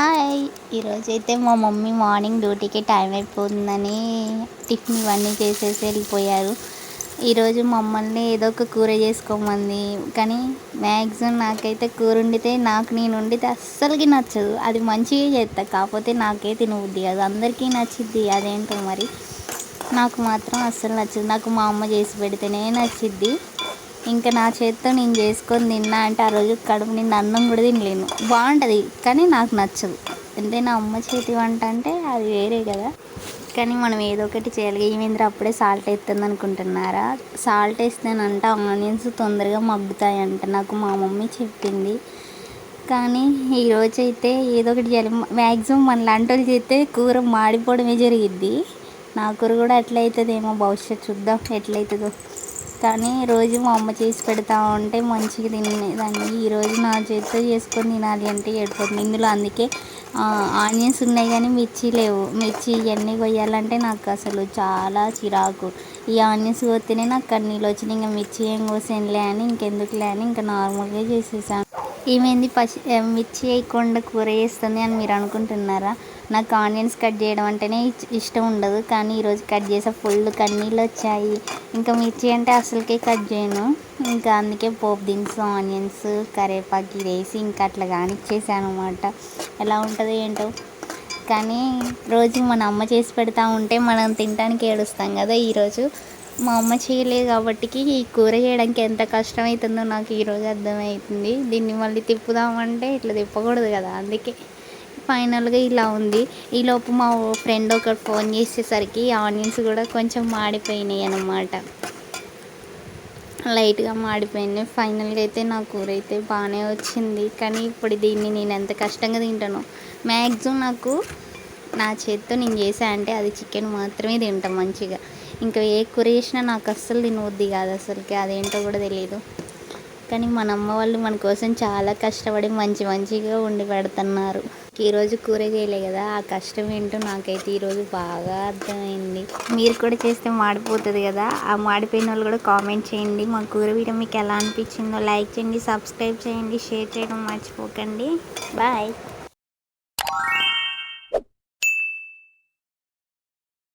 Hi. ఈరోజైతే మా mummy morning డ్యూటీకి టైం అయిపోతుందని టిఫిన్ ఇవన్నీ చేసేసి వెళ్ళిపోయారు. ఈరోజు మమ్మల్ని ఏదో ఒక కూర చేసుకోమంది. కానీ మ్యాక్సిమం నాకైతే కూర వండితే నాకు నేను వండితే అస్సలకి నచ్చదు. అది మంచిగా చేస్తా కాకపోతే నాకే తినబుద్ది అది అందరికీ నచ్చిద్ది. అదేంటో మరి? నాకు మాత్రం అస్సలు నచ్చదు. నాకు మా అమ్మ చేసి పెడితేనే నచ్చిద్ది. ఇంకా నా చేతితో నేను చేసుకొని తిన్నా అంటే ఆ రోజు కడుపు నిండా అన్నం కూడా తినలేను. బాగుంటుంది కానీ నాకు నచ్చదు. ఎంతైనా అమ్మ చేతి వంట అంటే అది వేరే కదా. కానీ మనం ఏదో ఒకటి చేయాలి. ఏమేంద్ర అప్పుడే సాల్ట్ వేస్తుంది అనుకుంటున్నారా? సాల్ట్ వేస్తేనంట ఆనియన్స్ తొందరగా మగ్గుతాయి అంట నాకు మా మమ్మీ చెప్పింది. కానీ ఈరోజు అయితే ఏదో ఒకటి చేయాలి. మ్యాక్సిమం మన లాంటి వాళ్ళు చేస్తే కూర మాడిపోవడమే జరిగిద్ది. నా కూర కూడా అట్లా అవుతుందేమో చూద్దాం. ఎట్లయితుందో. కానీ రోజు మా అమ్మ చేసి పెడతా ఉంటే మంచిగా తినేదాన్ని. ఈరోజు నా చేతితో చేసుకొని తినాలి అంటే ఏడిపోతుంది ఇందులో అందుకే ఆనియన్స్ ఉన్నాయి కానీ మిర్చి లేవు. మిర్చి ఇవన్నీ కొయ్యాలంటే నాకు అసలు చాలా చిరాకు. ఈ ఆనియన్స్ కొత్తేనే నాకు కన్నీళ్ళు వచ్చినాయి. ఇంకా మిర్చి ఏం కోసేనులే అని ఇంకెందుకులే అని ఇంకా నార్మల్గా చేసేసాను. ఏమైంది? పచ్చి మిర్చి వేయకుండా కూర చేస్తుంది అని మీరు అనుకుంటున్నారా? నాకు ఆనియన్స్ కట్ చేయడం అంటేనే ఇష్టం ఉండదు. కానీ ఈరోజు కట్ చేసే ఫుల్ కన్నీళ్ళు వచ్చాయి. ఇంకా మిర్చి అంటే అసలుకే కట్ చేయను. ఇంకా అందుకే పోపు దినుసు ఆనియన్స్ కరివేపాకు వేసి ఇంకా అట్లా కానిచ్చేసాను అనమాట ఎలా ఉంటుందో ఏంటో. కానీ రోజు మన అమ్మ చేసి పెడతా ఉంటే మనం తినడానికి ఏడుస్తాం కదా ఈరోజు మా అమ్మ చేయలేదు కాబట్టికి ఈ కూర చేయడానికి ఎంత కష్టమవుతుందో నాకు ఈరోజు అర్థమవుతుంది దీన్ని మళ్ళీ తిప్పుదామంటే ఇట్లా తిప్పకూడదు కదా అందుకే. ఫైనల్గా ఇలా ఉంది. ఈలోపు మా ఫ్రెండ్ ఒకటి ఫోన్ చేసేసరికి ఆనియన్స్ కూడా కొంచెం మాడిపోయినాయి అన్నమాట. లైట్గా మాడిపోయినాయి. ఫైనల్గా అయితే నా కూర అయితే బాగానే వచ్చింది. కానీ ఇప్పుడు దీన్ని నేను ఎంత కష్టంగా తింటాను. మ్యాక్సిమం నాకు నా చేతితో నేను చేసా అంటే అది చికెన్ మాత్రమే తింటాను మంచిగా. ఇంకా ఏ కూర చేసినా నాకు అస్సలు తినవద్ది కాదు అసలుకి. అదేంటో కూడా తెలియదు కానీ మన అమ్మ వాళ్ళు మన కోసం చాలా కష్టపడి మంచి మంచిగా ఉండి పెడుతున్నారు. ఈరోజు కూర చేయలే కదా ఆ కష్టం ఏంటో నాకైతే ఈరోజు బాగా అర్థమైంది. మీరు కూడా చేస్తే మాడిపోతుంది కదా ఆ మాడిపోయిన వాళ్ళు కూడా కామెంట్ చేయండి. మా కూర వీడియో మీకు ఎలా అనిపించిందో లైక్ చేయండి సబ్స్క్రైబ్ చేయండి షేర్ చేయడం మర్చిపోకండి. బాయ్.